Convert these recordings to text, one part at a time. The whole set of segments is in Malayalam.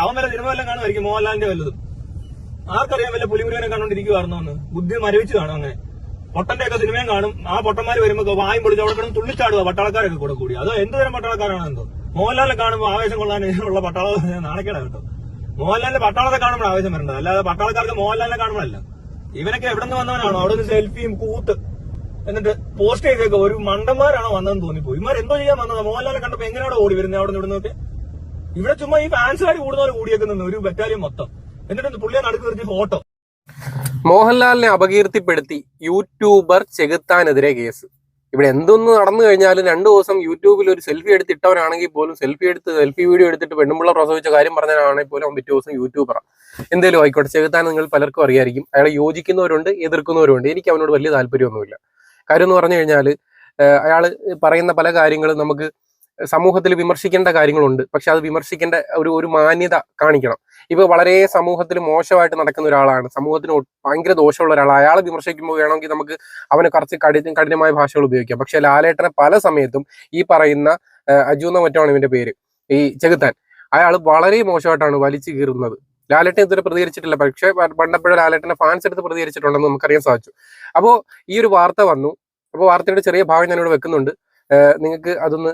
അവൻ വരെ സിനിമ വല്ലതും കാണുമായിരിക്കും മോഹൻലാലിന്റെ വല്ലതും. ആർക്കറിയാൻ വല്ല പുലിമുരുകനെ കണ്ടോണ്ടിരിക്കുവായിരുന്നു എന്ന്? ബുദ്ധി മരവിച്ച് കാണും അങ്ങനെ. പൊട്ടന്റെ ഒക്കെ സിനിമയും കാണും. ആ പൊട്ടന്മാര് വരുമ്പോ വായും പൊളിച്ച് അവിടെ കിടന്ന് തുള്ളിച്ചാടുക പട്ടാളക്കാരൊക്കെ കൂടെ കൂടി. അതോ എന്ത് തരം പട്ടാളക്കാരാണ് എന്തോ? മോഹൻലാലിനെ കാണുമ്പോൾ ആവേശം കൊള്ളാൻ ഉള്ള പട്ടാള നാണക്കേടാ കേട്ടോ. മോഹൻലാലിന്റെ പട്ടാളത്തെ കാണുമ്പോൾ ആവേശം വരണ്ട. അല്ലാതെ പട്ടാളക്കാർക്ക് മോഹൻലാലിനെ കാണുമ്പോഴല്ല. ഇവനൊക്കെ എവിടെ നിന്ന് വന്നവനാണോ? അവിടെ നിന്ന് സെൽഫിയും കൂത്ത്. എന്നിട്ട് പോസ്റ്റ് ചെയ്തേക്ക് ഒരു മണ്ടന്മാരാണോ വന്നതെന്ന് തോന്നിപ്പോയി. ഇമാർ എന്തോ ചെയ്യാൻ വന്നത്? മോഹൻലാലിനെ കണ്ടപ്പോ എങ്ങനെയാണ് ഓടി വരുന്നത് അവിടെ നിന്ന് ഇവിടുന്നൊക്കെ? ഇവിടെ ചുമ്മാ ഈ ഫാൻസുകാർ കൂടുന്നവർ കൂടിയേക്കുന്നു ഒരു ബറ്റാലിയൻ മൊത്തം. എന്നിട്ട് പുള്ളിയെ നടുക്ക് നിർത്തി ഫോട്ടോ. മോഹൻലാലിനെ അപകീർത്തിപ്പെടുത്തി യൂട്യൂബർ ചെകുത്താനെതിരെ കേസ്. ഇവിടെ എന്തൊന്ന് നടന്നു കഴിഞ്ഞാലും രണ്ടു ദിവസം യൂട്യൂബിൽ ഒരു സെൽഫി എടുത്തിട്ടവനാണെങ്കിൽ പോലും സെൽഫി എടുത്ത് സെൽഫി വീഡിയോ എടുത്തിട്ട് പെണ്ണുമ്പിള്ള പ്രസവിച്ച കാര്യം പറഞ്ഞാലാണെങ്കിൽ പോലും അവൻ പിറ്റേ ദിവസം യൂട്യൂബറാണ് എന്തേലും ആയിക്കോട്ടെ ചെകുത്താൻ നിങ്ങൾ പലർക്കും അറിയായിരിക്കും. അയാളെ യോജിക്കുന്നവരുണ്ട് എതിർക്കുന്നവരുണ്ട്. എനിക്ക് അവനോട് വലിയ താല്പര്യമൊന്നുമില്ല. കാര്യം എന്ന് പറഞ്ഞു കഴിഞ്ഞാൽ അയാൾ പറയുന്ന പല കാര്യങ്ങളും നമുക്ക് സമൂഹത്തിൽ വിമർശിക്കേണ്ട കാര്യങ്ങളുണ്ട്. പക്ഷെ അത് വിമർശിക്കേണ്ട ഒരു ഒരു മാന്യത കാണിക്കണം. ഇപ്പൊ വളരെ സമൂഹത്തിൽ മോശമായിട്ട് നടക്കുന്ന ഒരാളാണ്. സമൂഹത്തിന് ഭയങ്കര ദോഷമുള്ള ഒരാൾ അയാളെ വിമർശിക്കുമ്പോൾ വേണമെങ്കിൽ നമുക്ക് അവനെ കുറച്ച് കഠിന കഠിനമായ ഭാഷകൾ ഉപയോഗിക്കാം. പക്ഷെ ലാലേട്ടനെ പല സമയത്തും ഈ പറയുന്ന അജു എന്ന മറ്റാണ് ഇവന്റെ പേര്. ഈ ചെകുത്താൻ. അയാൾ വളരെ മോശമായിട്ടാണ് വലിച്ചു കീറുന്നത്. ലാലേട്ടൻ ഇതുവരെ പ്രതികരിച്ചിട്ടില്ല. പക്ഷെ പണ്ടപ്പോഴും ലാലേട്ടനെ ഫാൻസ് എടുത്ത് പ്രതികരിച്ചിട്ടുണ്ടെന്ന് നമുക്കറിയാൻ സാധിച്ചു. അപ്പോൾ ഈ ഒരു വാർത്ത വന്നു. അപ്പോൾ വാർത്തയുടെ ചെറിയ ഭാഗം ഞാനിവിടെ വെക്കുന്നുണ്ട്. നിങ്ങൾക്ക് അതൊന്ന്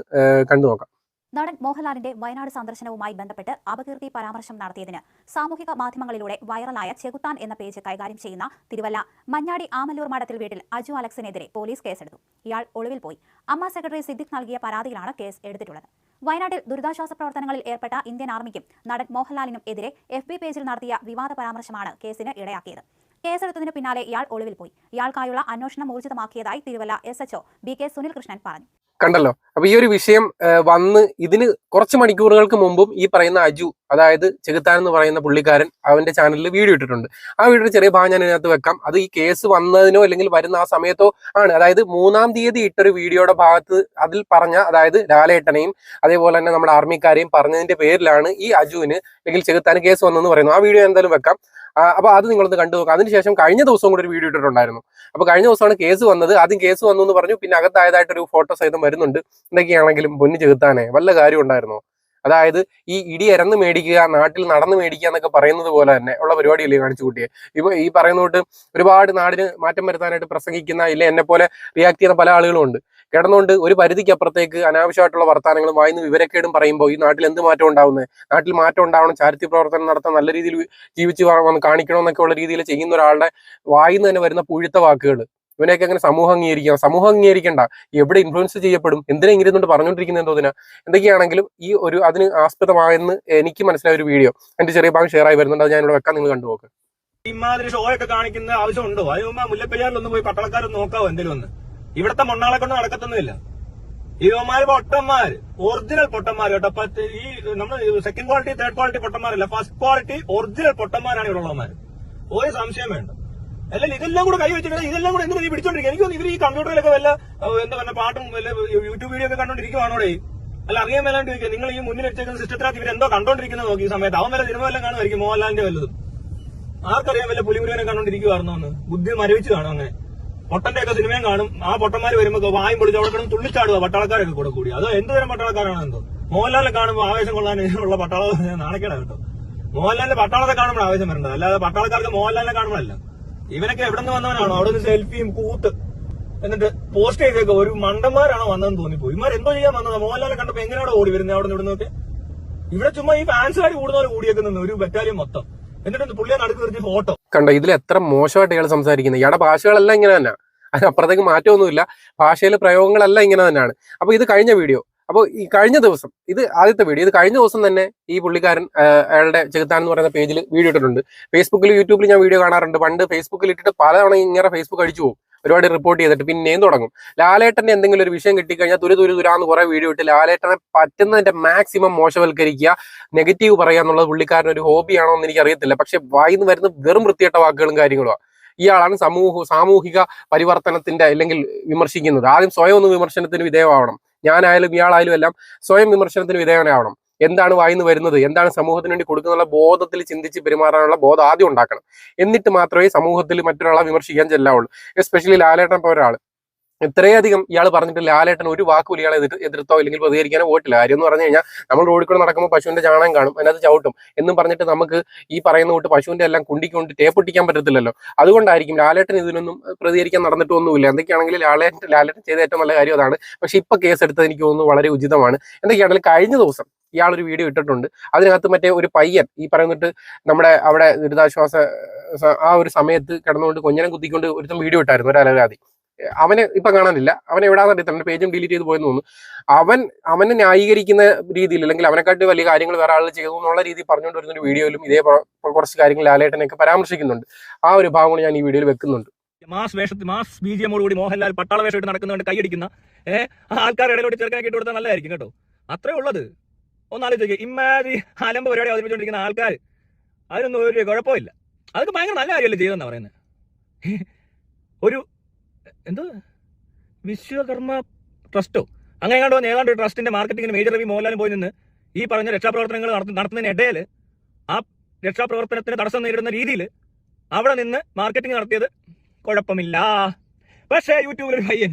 കണ്ടു നോക്കാം. നടൻ മോഹൻലാലിന്റെ വയനാട് സന്ദർശനവുമായി ബന്ധപ്പെട്ട് അപകീർത്തി പരാമർശം നടത്തിയതിന് സാമൂഹിക മാധ്യമങ്ങളിലൂടെ വൈറലായ ചെകുത്താൻ എന്ന പേജ് കൈകാര്യം ചെയ്യുന്ന തിരുവല്ല മഞ്ഞാടി ആമല്ലൂർ മഠത്തിൽ വീട്ടിൽ അജു അലക്സിനെതിരെ പോലീസ് കേസെടുത്തു. ഇയാൾ ഒളിവിൽ പോയി. അമ്മ സെക്രട്ടറി സിദ്ദിഖ് നൽകിയ പരാതിയിലാണ് കേസ് എടുത്തിട്ടുള്ളത്. വയനാട്ടിൽ ദുരിതാശ്വാസ പ്രവർത്തനങ്ങളിൽ ഏർപ്പെട്ട ഇന്ത്യൻ ആർമിക്കും നടൻ മോഹൻലാലിനും എതിരെ എഫ് ബി പേജിൽ നടത്തിയ വിവാദ പരാമർശമാണ് കേസിന് ഇടയാക്കിയത്. കേസെടുത്തതിന് പിന്നാലെ ഇയാൾ ഒളിവിൽ പോയി. ഇയാൾക്കായുള്ള അന്വേഷണം ഊർജിതമാക്കിയതായി Thiruvalla S H O B K Sunil Krishnan പറഞ്ഞു. കണ്ടല്ലോ. അപ്പൊ ഈ ഒരു വിഷയം വന്ന് ഇതിന് കുറച്ച് മണിക്കൂറുകൾക്ക് മുമ്പും ഈ പറയുന്ന അജു അതായത് ചെകുത്താൻ എന്ന് പറയുന്ന പുള്ളിക്കാരൻ അവന്റെ ചാനലിൽ വീഡിയോ ഇട്ടിട്ടുണ്ട്. ആ വീഡിയോ ചെറിയ ഭാഗം ഞാൻ ഇതിനകത്ത് വെക്കാം. അത് ഈ കേസ് വന്നതിനോ അല്ലെങ്കിൽ വരുന്ന ആ സമയത്തോ ആണ്. അതായത് മൂന്നാം തീയതി ഇട്ടൊരു വീഡിയോയുടെ ഭാഗത്ത് അതിൽ പറഞ്ഞ അതായത് ലാലേട്ടനെയും അതേപോലെ തന്നെ നമ്മുടെ ആർമിക്കാരെയും പറഞ്ഞതിന്റെ പേരിലാണ് ഈ അജുവിന് അല്ലെങ്കിൽ ചെകുത്താൻ കേസ് വന്നെന്ന് പറയുന്നത്. ആ വീഡിയോ എന്തായാലും വെക്കാം. ആ, അപ്പൊ അത് നിങ്ങളൊന്ന് കണ്ടു നോക്കാം. അതിനുശേഷം കഴിഞ്ഞ ദിവസം കൂടെ ഒരു വീഡിയോ ഇട്ടിട്ടുണ്ടായിരുന്നു. അപ്പൊ കഴിഞ്ഞ ദിവസമാണ് കേസ് വന്നത്. ആദ്യം കേസ് വന്നു എന്ന് പറഞ്ഞു. പിന്നെ അകത്തായതായിട്ടൊരു ഫോട്ടോ സഹിതം വരുന്നുണ്ട്. എന്തൊക്കെയാണെങ്കിലും പൊന്നു ചെകുത്താനെ വല്ല കാര്യം ഉണ്ടായിരുന്നോ? അതായത് ഈ ഇടി ഇരന്ന് മേടിക്കുക നാട്ടിൽ നടന്ന് മേടിക്കുക എന്നൊക്കെ പറയുന്നത് പോലെ തന്നെ ഉള്ള പരിപാടിയല്ലേ കാണിച്ചു കൂട്ടിയെ? ഇപ്പൊ ഈ പറയുന്ന ഒരുപാട് നാടിന് മാറ്റം വരുത്താനായിട്ട് പ്രസംഗിക്കുന്ന ഇല്ല എന്നെ പോലെ റിയാക്ട് ചെയ്യുന്ന പല ആളുകളും ഉണ്ട്. കിടന്നുകൊണ്ട് ഒരു പരിധിക്ക് അപ്പുറത്തേക്ക് അനാവശ്യമായിട്ടുള്ള വർത്തമാനങ്ങളും വായിന്ന് വിവരക്കേടും പറയുമ്പോൾ ഈ നാട്ടിൽ എന്ത് മാറ്റം ഉണ്ടാവുന്നത് നാട്ടിൽ മാറ്റം ഉണ്ടാവണം ചാരിറ്റി പ്രവർത്തനം നടത്താൻ നല്ല രീതിയിൽ ജീവിച്ച് കാണിക്കണമെന്നൊക്കെ ഉള്ള രീതിയിൽ ചെയ്യുന്ന ഒരാളുടെ വായിന്ന് തന്നെ വരുന്ന പുഴുത്ത വാക്കുകൾ ഇവനെയൊക്കെ അങ്ങനെ സമൂഹം അംഗീകരിക്കാം? സമൂഹം അംഗീകരിക്കണ്ട. എവിടെ ഇൻഫ്ലുവൻസ് ചെയ്യപ്പെടും? എന്തിനാ ഇങ്ങനെ ഇരുന്നുകൊണ്ട് പറഞ്ഞുകൊണ്ടിരിക്കുന്നത് എന്തോതിനാ? എന്തൊക്കെയാണെങ്കിലും ഈ ഒരു അതിന് ആസ്പദമായെന്ന് എനിക്ക് മനസ്സിലായ ഒരു വീഡിയോ എന്റെ ചെറിയ ഭാഗം ഷെയർ ആയി വരുന്നുണ്ട്. അത് ഞാൻ ഇവിടെ വെക്കാൻ നിങ്ങൾ കണ്ടുപോക്ക് ഇമാതിരി ഷോ ഒക്കെ കാണിക്കുന്ന ആവശ്യമുണ്ടോ? അതിന് മുമ്പ് മുല്ലപ്പെരിയാറിലൊന്നും പോയി പട്ടാളക്കാരൊന്നും നോക്കാവോ എന്തെങ്കിലും ഒന്ന്? ഇവിടത്തെ മണ്ണാളെ കൊണ്ട് നടക്കത്തൊന്നുമില്ല. ഇവന്മാര് പൊട്ടന്മാര്. ഒറിജിനൽ പൊട്ടന്മാര് കേട്ടോ. അപ്പൊ ഈ നമ്മൾ സെക്കൻഡ് ക്വാളിറ്റി തേർഡ് ക്വാളിറ്റി പൊട്ടന്മാരല്ല. ഫസ്റ്റ് ക്വാളിറ്റി ഒറിജിനൽ പൊട്ടന്മാരാണ് ഇവിടെ ഉള്ളവന്മാര്. ഒരു സംശയം വേണ്ട. അല്ലെങ്കിൽ ഇതെല്ലാം കൂടെ കൈ വെച്ചിട്ട് ഇതെല്ലാം കൂടെ എന്തിനാ പിടിച്ചോണ്ടിരിക്കുക എനിക്ക് തോന്നുന്നു ഇവർ ഈ കമ്പ്യൂട്ടറിലൊക്കെ വല്ല എന്താ പറഞ്ഞ പാട്ടും വല്ല യൂട്യൂബ് വീഡിയോ ഒക്കെ കണ്ടോണ്ടിരിക്കുവാണോടെ? അല്ല അറിയാൻ മേലാണ്ട് ചോദിക്കുക നിങ്ങൾ ഈ മുന്നിൽ വെച്ചേക്കുന്ന സിസ്റ്റത്തിനകത്ത് ഇവരെന്തോ കണ്ടോണ്ടിരിക്കുന്നത് നോക്കി ഈ സമയത്ത്. അവൻ വല്ല സിനിമ എല്ലാം കാണുമായിരിക്കും മോഹൻലാലിന്റെ വല്ലതും. ആർക്കറിയാൻ വല്ല പുലിമുരുകനെ കണ്ടോണ്ടിരിക്കുവായിരുന്നോ എന്ന്? ബുദ്ധി മരവിച്ച് കാണും അങ്ങനെ. പൊട്ടന്റെ ഒക്കെ സിനിമയും കാണും. ആ പൊട്ടന്മാര് വരുമ്പോ വായും പൊളിച്ച് അവിടെ കിടന്ന് തുള്ളിച്ചാടുക പട്ടാളക്കാരൊക്കെ കൂടെ കൂടി. അതോ എന്ത് തരം പട്ടാളക്കാരാണ് എന്തോ? മോഹൻലാലിനെ കാണുമ്പോൾ ആവേശം കൊള്ളാൻ ഉള്ള പട്ടാള നാണക്കേടാ കേട്ടോ. മോഹൻലാലിന്റെ പട്ടാളത്തെ കാണുമ്പോൾ ആവേശം വരണ്ട. അല്ലാതെ പട്ടാളക്കാർക്ക് മോഹൻലാലിനെ കാണുമ്പോഴല്ല. ഇവനൊക്കെ എവിടെ നിന്ന് വന്നവനാണോ? അവിടെ നിന്ന് സെൽഫിയും കൂത്ത്. എന്നിട്ട് പോസ്റ്റ് ചെയ്തേക്ക് ഒരു മണ്ടന്മാരാണോ വന്നതെന്ന് തോന്നിപ്പോയി. ഇമാർ എന്തോ ചെയ്യാൻ വന്നത്. മോഹൻലാലെ കണ്ടപ്പോ എങ്ങനെയാണ് ഓടി വരുന്നത് അവിടെ നിന്ന് ഇവിടുന്നൊക്കെ ഇവിടെ ചുമ്മാ ഈ ഫാൻസുകാർ കൂടുന്നവർ കൂടിയേക്കുന്നു ഒരു ബറ്റാലിയൻ മൊത്തം. എന്നിട്ട് പുള്ളിയെ നടുക്ക് നിർത്തി ഫോട്ടോ. കണ്ടോ ഇതിൽ എത്ര മോശമായിട്ട് ഇയാൾ സംസാരിക്കുന്നത്. ഇയാളുടെ ഭാഷകളെല്ലാം ഇങ്ങനെ തന്നെ. അതിനപ്പുറത്തേക്ക് മാറ്റമൊന്നുമില്ല. ഭാഷയിലെ പ്രയോഗങ്ങളെല്ലാം ഇങ്ങനെ തന്നെയാണ് അപ്പൊ ഇത് കഴിഞ്ഞ വീഡിയോ അപ്പോൾ ഈ കഴിഞ്ഞ ദിവസം ഇത് ആദ്യത്തെ വീഡിയോ ഇത് കഴിഞ്ഞ ദിവസം തന്നെ ഈ പുള്ളിക്കാരൻ അയാളുടെ ചെകുത്താൻ എന്ന് പറയുന്ന പേജിൽ വീഡിയോ ഇട്ടിട്ടുണ്ട്. ഫേസ്ബുക്കിൽ യൂട്യൂബിൽ ഞാൻ വീഡിയോ കാണാറുണ്ട്. പണ്ട് ഫേസ്ബുക്കിൽ ഇട്ടിട്ട് പലതവണ ഇങ്ങനെ ഫേസ്ബുക്ക് അടിച്ചു പോകും. ഒരുപാട് റിപ്പോർട്ട് ചെയ്തിട്ട് പിന്നെയും തുടങ്ങും. ലാലേട്ടന്റെ എന്തെങ്കിലും ഒരു വിഷയം കിട്ടിക്കഴിഞ്ഞാൽ തുരു തുരു തുരാന്ന് കുറെ വീഡിയോ ഇട്ട് ലാലേട്ടനെ പറ്റുന്നതിന്റെ മാക്സിമം മോശവൽക്കരിക്കുക നെഗറ്റീവ് പറയുക എന്നുള്ളത് പുള്ളിക്കാരൻ ഒരു ഹോബിയാണോ എന്ന് എനിക്ക് അറിയത്തില്ല പക്ഷെ വായിന്ന് വരുന്ന വെറും വൃത്തികെട്ട വാക്കുകളും കാര്യങ്ങളുമാണ് ഇയാളാണ് സമൂഹ സാമൂഹിക പരിവർത്തനത്തിന്റെ അല്ലെങ്കിൽ വിമർശിക്കുന്നത്. ആദ്യം സ്വയം ഒന്ന് വിമർശനത്തിന് വിധേയമാവണം ഞാനായാലും ഇയാളായാലും എല്ലാം സ്വയം വിമർശനത്തിന് വിധേയനാവണം. എന്താണ് വായിന്ന് വരുന്നത്? എന്താണ് സമൂഹത്തിന് വേണ്ടി കൊടുക്കുന്നുള്ള ബോധത്തിൽ ചിന്തിച്ച് പെരുമാറാനുള്ള ബോധം ആദ്യം ഉണ്ടാക്കണം. എന്നിട്ട് മാത്രമേ സമൂഹത്തിൽ മറ്റൊരാളെ വിമർശിക്കാൻ ചെല്ലാവുള്ളൂ. എസ്പെഷ്യലി ലാലേട്ടൻ പോലെ ഇത്രയധികം ഇയാൾ പറഞ്ഞിട്ട് ലാലേട്ടൻ ഒരു വാക്കുപോലും ഇയാളെ എതിർ- എതിർത്തോ അല്ലെങ്കിൽ പ്രതികരിക്കാനോ പോയിട്ടില്ല. കാര്യം എന്ന് പറഞ്ഞു കഴിഞ്ഞാൽ നമ്മൾ റോഡിൽ കൂടെ നടക്കുമ്പോൾ പശുവിന്റെ ചാണകം കാണും. അതിനകത്ത് ചവിട്ടും. എന്നും പറഞ്ഞിട്ട് നമുക്ക് ഈ പറയുന്ന കൂട്ട് പശുവിന്റെ എല്ലാം കുണ്ടിക്കൊണ്ട് ടേപ്പൊട്ടിക്കാൻ പറ്റത്തില്ലല്ലോ. അതുകൊണ്ടായിരിക്കും ലാലേട്ടൻ ഇതിനൊന്നും പ്രതികരിക്കാൻ നടന്നിട്ടൊന്നുമില്ല എന്തൊക്കെയാണെങ്കിൽ ലാലേട്ടൻ ലാലേട്ടൻ ചെയ്ത ഏറ്റവും നല്ല കാര്യം അതാണ്. പക്ഷെ ഇപ്പൊ കേസ് എടുത്തത് എനിക്ക് തോന്നുന്നു വളരെ ഉചിതമാണ്. എന്തൊക്കെയാണെങ്കിൽ കഴിഞ്ഞ ദിവസം ഇയാളൊരു വീഡിയോ ഇട്ടിട്ടുണ്ട്. അതിനകത്ത് മറ്റേ ഒരു പയ്യൻ ഈ പറയുന്നിട്ട് നമ്മുടെ അവിടെ ദുരിതാശ്വാസ ആ ഒരു സമയത്ത് കിടന്നുകൊണ്ട് കൊഞ്ഞനം കുത്തിക്കൊണ്ട് ഒരുത്തം വീഡിയോ ഇട്ടായിരുന്നു ഒരു അലരാതി. അവനെ ഇപ്പൊ കാണാനില്ല. അവൻ എവിടാന്ന് അറിയത്തില്ല. പേജും ഡിലീറ്റ് ചെയ്ത് പോയെന്ന് തോന്നുന്നു. അവൻ അവനെ ന്യായീകരിക്കുന്ന രീതിയിൽ അല്ലെങ്കിൽ അവനെക്കാട്ടി വലിയ കാര്യങ്ങൾ വേറെ ആൾ ചെയ്തു എന്നുള്ള രീതിയിൽ പറഞ്ഞുകൊണ്ട് വരുന്ന ഒരു വീഡിയോയിലും ഇതേ കുറച്ച് കാര്യങ്ങൾ ലാലേട്ടനെയൊക്കെ പരാമർശിക്കുന്നുണ്ട്. ആ ഒരു ഭാഗം ഞാൻ ഈ വീഡിയോയിൽ വെക്കുന്നുണ്ട്. മാസ് വേഷത്തിൽ മാസ് ബി ജി എമ്മോടുകൂടി മോഹൻലാൽ പട്ടാള വേഷമായിട്ട് നടക്കുന്നുണ്ട് കൈയടിക്കുന്ന ഏഹ് ആൾക്കാരുടെ ഇടയിലോട്ട് ചെറുക്കാൻ ഇട്ട് കൊടുത്താൽ നല്ലതായിരിക്കും കേട്ടോ. അത്രേ ഉള്ളത്. ഒന്നാലോചിക്കുക ഇമ്മാതിരി അലമ്പ് പരിപാടി അവതരിപ്പിച്ചുകൊണ്ടിരിക്കുന്ന ആൾക്കാർ അതിനൊന്നും ഒരു കുഴപ്പമില്ല. അതൊക്കെ ഭയങ്കര നല്ല കാര്യമല്ലേ ചെയ്തെന്നാ പറയുന്നത്? ഒരു എന്തോ? വിശ്വകർമ്മ ട്രസ്റ്റോ? അങ്ങനെ കണ്ടോ ഏതാണ്ട് ട്രസ്റ്റിന്റെ മാർക്കറ്റിംഗിന് മേജർ രവി മോഹൻലാലും പോയി നിന്ന് ഈ പറഞ്ഞ രക്ഷാപ്രവർത്തനങ്ങൾ നടത്തു- നടത്തുന്നതിനിടയിൽ ആ രക്ഷാപ്രവർത്തനത്തിന് തടസ്സം നേരിടുന്ന രീതിയിൽ അവിടെ നിന്ന് മാർക്കറ്റിംഗ് നടത്തിയത് കുഴപ്പമില്ല. പക്ഷേ യൂട്യൂബിൽ ഒരു പയ്യൻ.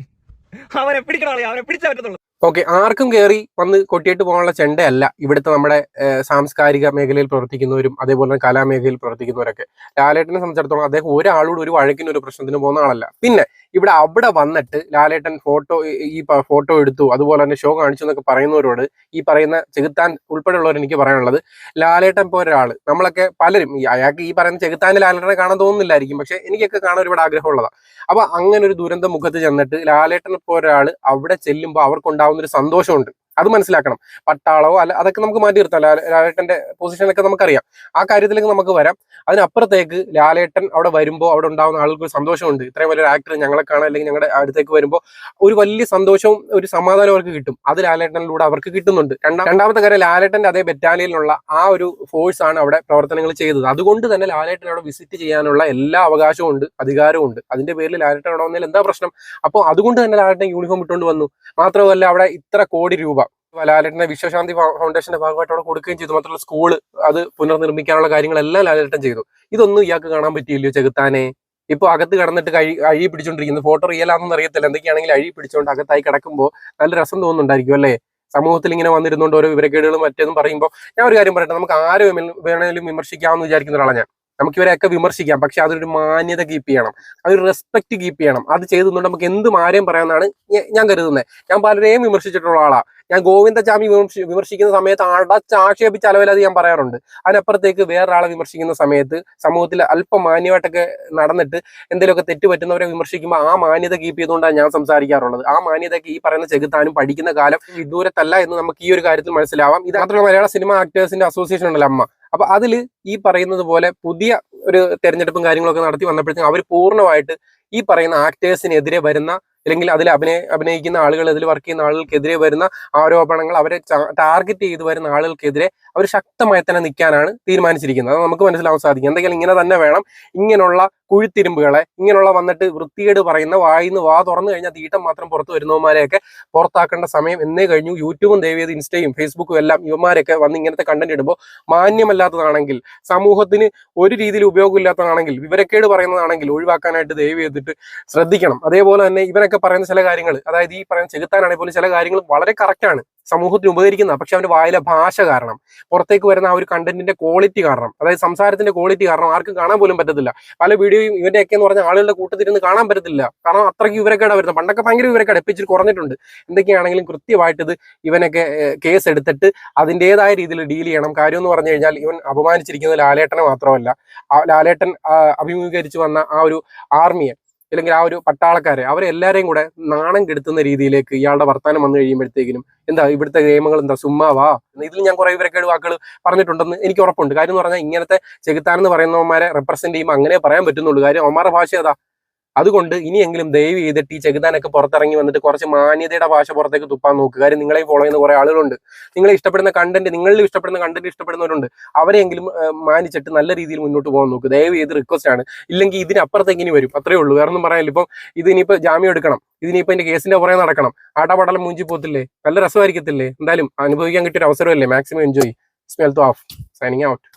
അവനെ പിടിക്കണം അവനെ പിടിച്ചാൽ പറ്റത്തുള്ളൂ. ഓക്കെ ആർക്കും കയറി വന്ന് കൊട്ടിയിട്ട് പോകാനുള്ള ചെണ്ടയല്ല ഇവിടുത്തെ നമ്മുടെ സാംസ്കാരിക മേഖലയിൽ പ്രവർത്തിക്കുന്നവരും അതേപോലെ തന്നെ കലാമേഖലയിൽ പ്രവർത്തിക്കുന്നവരൊക്കെ. ലാലേട്ടനെ സംബന്ധിച്ചിടത്തോളം അദ്ദേഹം ഒരാളോട് ഒരു വഴക്കിന് ഒരു പ്രശ്നത്തിന് പോകുന്ന ആളല്ല. പിന്നെ ഇവിടെ അവിടെ വന്നിട്ട് ലാലേട്ടൻ ഫോട്ടോ ഈ ഫോട്ടോ എടുത്തു. അതുപോലെ തന്നെ ഷോ കാണിച്ചു എന്നൊക്കെ പറയുന്നവരോട് ഈ പറയുന്ന ചെകുത്താൻ ഉൾപ്പെടെയുള്ളവർ എനിക്ക് പറയാനുള്ളത്. ലാലേട്ടൻ പോ ഒരാൾ. നമ്മളൊക്കെ പലരും അയാൾക്ക് ഈ പറയുന്ന ചെകുത്താന്റെ ലാലേട്ടനെ കാണാൻ തോന്നുന്നില്ലായിരിക്കും. പക്ഷെ എനിക്കൊക്കെ കാണാൻ ഒരുപാട് ആഗ്രഹമുള്ളതാണ് അപ്പൊ അങ്ങനെ ഒരു ദുരന്ത മുഖത്ത് ചെന്നിട്ട് ലാലേട്ടൻ പോ ഒരാൾ അവിടെ ചെല്ലുമ്പോൾ അവർക്കുണ്ടാവുന്ന ഒരു സന്തോഷമുണ്ട്. അത് മനസ്സിലാക്കണം. പട്ടാളവോ അല്ല അതൊക്കെ നമുക്ക് മാറ്റി നിർത്താം. ലാലേട്ടന്റെ പൊസിഷനൊക്കെ നമുക്കറിയാം. ആ കാര്യത്തിലേക്ക് നമുക്ക് വരാം. അതിനപ്പുറത്തേക്ക് ലാലേട്ടൻ അവിടെ വരുമ്പോൾ അവിടെ ഉണ്ടാകുന്ന ആളുകൾക്ക് സന്തോഷമുണ്ട്. ഇത്രയും വലിയൊരു ആക്ടർ ഞങ്ങളെ കാണാൻ അല്ലെങ്കിൽ ഞങ്ങളുടെ അടുത്തേക്ക് വരുമ്പോൾ ഒരു വലിയ സന്തോഷവും ഒരു സമാധാനവും അവർക്ക് കിട്ടും. അത് ലാലേട്ടനിലൂടെ അവർക്ക് കിട്ടുന്നുണ്ട്. രണ്ടാം രണ്ടാമത്തെ കാര്യം ലാലേട്ടന്റെ അതേ ബറ്റാലിയനിലുള്ള ആ ഒരു ഫോഴ്സ് ആണ് അവിടെ പ്രവർത്തനങ്ങൾ ചെയ്തത്. അതുകൊണ്ട് തന്നെ ലാലേട്ടൻ അവിടെ വിസിറ്റ് ചെയ്യാനുള്ള എല്ലാ അവകാശവും ഉണ്ട് അധികാരവും ഉണ്ട്. അതിന്റെ പേരിൽ ലാലേട്ടൻ അവിടെ വന്നതിൽ എന്താ പ്രശ്നം? അപ്പോൾ അതുകൊണ്ട് തന്നെ ലാലേട്ടൻ യൂണിഫോം ഇട്ടുകൊണ്ട് വന്നു. മാത്രമല്ല അവിടെ ഇത്ര കോടി രൂപ ലാലേട്ടന്റെ വിശ്വശാന്തി ഫൗണ്ടേഷന്റെ ഭാഗമായിട്ട് അവിടെ കൊടുക്കുകയും ചെയ്തു. മാത്രമല്ല സ്കൂൾ അത് പുനർനിർമ്മിക്കാനുള്ള കാര്യങ്ങളെല്ലാം ലാലേട്ടൻ ചെയ്തു. ഇതൊന്നും ഇയാൾക്ക് കാണാൻ പറ്റിയില്ലയോ ചെകുത്താനെ? ഇപ്പൊ അകത്ത് കിടന്നിട്ട് കഴി അഴി പിടിച്ചോണ്ടിരിക്കുന്നു. ഫോട്ടോ റിയലാണെന്ന് അറിയത്തില്ല. എന്തൊക്കെയാണെങ്കിൽ അഴി പിടിച്ചോണ്ട് അകത്തായി കിടക്കുമ്പോൾ നല്ല രസം തോന്നുന്നുണ്ടായിരിക്കും അല്ലേ? സമൂഹത്തിൽ ഇങ്ങനെ വന്നിരുന്നുകൊണ്ട് ഓരോ വിവരക്കേടുകളും മറ്റേതും പറയുമ്പോൾ ഞാൻ ഒരു കാര്യം പറയട്ടെ. നമുക്ക് ആരും വേണമെങ്കിലും വിമർശിക്കാമെന്ന് വിചാരിക്കുന്ന ഒരാളാണ് ഞാൻ. നമുക്ക് ഇവരെയൊക്കെ വിമർശിക്കാം. പക്ഷെ അതൊരു മാന്യത കീപ്പ് ചെയ്യണം. അതൊരു റെസ്പെക്ട് കീപ്പ് ചെയ്യണം. അത് ചെയ്തുകൊണ്ട് നമുക്ക് എന്തും ആരെയും പറയാമെന്നാണ് ഞാൻ കരുതുന്നത് ഞാൻ പലരെയും വിമർശിച്ചിട്ടുള്ള ആളാ. ഞാൻ ഗോവിന്ദചാമി വിമർശി വിമർശിക്കുന്ന സമയത്ത് അടച്ച് ആക്ഷേപിച്ച് അലവലത് ഞാൻ പറയാറുണ്ട്. അതിനപ്പുറത്തേക്ക് വേറൊരാളെ വിമർശിക്കുന്ന സമയത്ത് സമൂഹത്തിൽ അല്പം മാന്യമായിട്ടൊക്കെ നടന്നിട്ട് എന്തെങ്കിലുമൊക്കെ തെറ്റ് പറ്റുന്നവരെ വിമർശിക്കുമ്പോൾ ആ മാന്യത കീപ്പ് ചെയ്തുകൊണ്ടാണ് ഞാൻ സംസാരിക്കാറുള്ളത്. ആ മാന്യതയ്ക്ക് ഈ പറയുന്ന ചെകുത്താനും പഠിക്കുന്ന കാലം വിദൂരത്തല്ല എന്ന് നമുക്ക് ഈ ഒരു കാര്യത്തിൽ മനസ്സിലാവാം. ഇത് മാത്രമല്ല മലയാള സിനിമ ആക്ടേഴ്സിന്റെ അസോസിയേഷൻ ഉണ്ടല്ലോ അമ്മ. അപ്പൊ അതിൽ ഈ പറയുന്നത് പോലെ പുതിയ ഒരു തെരഞ്ഞെടുപ്പും കാര്യങ്ങളൊക്കെ നടത്തി വന്നപ്പോഴത്തേക്കും അവർ പൂർണമായിട്ട് ഈ പറയുന്ന ആക്ടേഴ്സിനെതിരെ വരുന്ന അല്ലെങ്കിൽ അതിൽ അഭിനയ അഭിനയിക്കുന്ന ആളുകൾ അതിൽ വർക്ക് ചെയ്യുന്ന ആളുകൾക്കെതിരെ വരുന്ന ആരോപണങ്ങൾ അവരെ ടാർഗറ്റ് ചെയ്ത് വരുന്ന ആളുകൾക്കെതിരെ അവർ ശക്തമായി തന്നെ നിൽക്കാനാണ് തീരുമാനിച്ചിരിക്കുന്നത്. അത് നമുക്ക് മനസ്സിലാവാൻ സാധിക്കും. എന്തെങ്കിലും ഇങ്ങനെ തന്നെ വേണം ഇങ്ങനെയുള്ള കുഴിത്തിരുമ്പുകളെ. ഇങ്ങനെയുള്ള വന്നിട്ട് വൃത്തികേട് പറയുന്ന വായിന്ന് വാ തുറന്നു കഴിഞ്ഞാൽ തീട്ടം മാത്രം പുറത്തു വരുന്നവന്മാരെയൊക്കെ പുറത്താക്കേണ്ട സമയം എന്നേ കഴിഞ്ഞു. യൂട്യൂബും ദേവിയത് ഇൻസ്റ്റയും ഫേസ്ബുക്കും എല്ലാം ഇവന്മാരൊക്കെ വന്ന് ഇങ്ങനത്തെ കണ്ടന്റ് ഇടുമ്പോൾ മാന്യമല്ലാത്തതാണെങ്കിൽ സമൂഹത്തിന് ഒരു രീതിയിൽ ഉപയോഗമില്ലാത്തതാണെങ്കിൽ വിവരക്കേട് പറയുന്നതാണെങ്കിൽ ഒഴിവാക്കാനായിട്ട് ദയവ് ചെയ്തിട്ട് ശ്രദ്ധിക്കണം. അതേപോലെ തന്നെ ഇവരൊക്കെ പറയുന്ന ചില കാര്യങ്ങൾ അതായത് ഈ പറയുന്ന ചെകുത്താനാണെങ്കിൽ പോലും ചില കാര്യങ്ങൾ വളരെ കറക്റ്റാണ് സമൂഹത്തിന് ഉപകരിക്കുന്ന പക്ഷെ അവന്റെ വായിലെ ഭാഷ കാരണം. പുറത്തേക്ക് വരുന്ന ആ ഒരു കണ്ടന്റിന്റെ ക്വാളിറ്റി കാരണം. അതായത് സംസാരത്തിന്റെ ക്വാളിറ്റി കാരണം ആർക്കും കാണാൻ പോലും പറ്റത്തില്ല. പല വീഡിയോയും ഇവന്റെയൊക്കെ എന്ന് പറഞ്ഞ ആളുകളുടെ കൂട്ടത്തിരുന്ന് കാണാൻ പറ്റത്തില്ല. കാരണം അത്രയ്ക്ക് വിവരക്കേടാ വരുന്നത്. പണ്ടൊക്കെ ഭയങ്കര വിവരക്കേട്. എപ്പിച്ചിട്ട് കുറഞ്ഞിട്ടുണ്ട്. എന്തൊക്കെയാണെങ്കിലും കൃത്യമായിട്ട് ഇത് ഇവനൊക്കെ കേസ് എടുത്തിട്ട് അതിന്റെതായ രീതിയിൽ ഡീൽ ചെയ്യണം. കാര്യം എന്ന് പറഞ്ഞു കഴിഞ്ഞാൽ ഇവൻ അപമാനിച്ചിരിക്കുന്നത് ലാലേട്ടനെ മാത്രമല്ല. ലാലേട്ടൻ അഭിമുഖീകരിച്ചു വന്ന ആ ഒരു ആർമിയെ അല്ലെങ്കിൽ ആ ഒരു പട്ടാളക്കാരെ അവരെ എല്ലാവരെയും കൂടെ നാണം കെടുത്തുന്ന രീതിയിലേക്ക് ഇയാളുടെ വർത്തമാനം വന്നു കഴിയുമ്പോഴത്തേക്കിനും എന്താ ഇവിടുത്തെ നിയമങ്ങൾ എന്താ സുമ്മാവാ ഇതിൽ ഞാൻ കുറെ ഇവരൊക്കെ വാക്കുകൾ പറഞ്ഞിട്ടുണ്ടെന്ന് എനിക്ക് ഉറപ്പുണ്ട്. കാര്യം എന്ന് പറഞ്ഞാൽ ഇങ്ങനത്തെ ചെകുത്താൻ എന്ന് പറയുന്നവന്മാരെ റെപ്രസെന്റ് ചെയ്യുമ്പോൾ അങ്ങനെ പറയാൻ പറ്റുന്നുള്ളൂ. കാര്യം അവന്മാരുടെ ഭാഷ ഏതാ അതുകൊണ്ട് ഇനിയെങ്കിലും ദയവ് ചെയ്തിട്ട് ഈ ചെകുതാനൊക്കെ പുറത്തിറങ്ങി വന്നിട്ട് കുറച്ച് മാന്യതയുടെ ഭാഷ പുറത്തേക്ക് തുപ്പാൻ നോക്കുക കാര്യം നിങ്ങളെ ഫോളോ ചെയ്യുന്ന കുറെ ആളുകളുണ്ട്. നിങ്ങളെ ഇഷ്ടപ്പെടുന്ന കണ്ടന്റ് നിങ്ങളിൽ ഇഷ്ടപ്പെടുന്ന കണ്ടന്റ് ഇഷ്ടപ്പെടുന്നവരുണ്ട്. അവരെങ്കിലും മാനിച്ചിട്ട് നല്ല രീതിയിൽ മുന്നോട്ട് പോകാൻ നോക്കുക ദയവ് ചെയ്ത് റിക്വസ്റ്റ് ആണ്. ഇല്ലെങ്കിൽ ഇതിനപ്പുറത്തേക്ക് ഇനി വരും? അത്രേ ഉള്ളൂ. വേറെ ഒന്നും പറയാനില്ല. ഇപ്പം ഇത് ഇനിയിപ്പോ ജാമ്യം എടുക്കണം. ഇതിനിപ്പോ എന്റെ കേസിന്റെ പുറകെ നടക്കണം. ആട്ടാപടലം മൂഞ്ചി പോത്തില്ലേ? നല്ല രസമായിരിക്കത്തില്ലേ? എന്തായാലും അനുഭവിക്കാൻ കിട്ടിയ ഒരു അവസരമല്ലേ maximum enjoy smell of signing out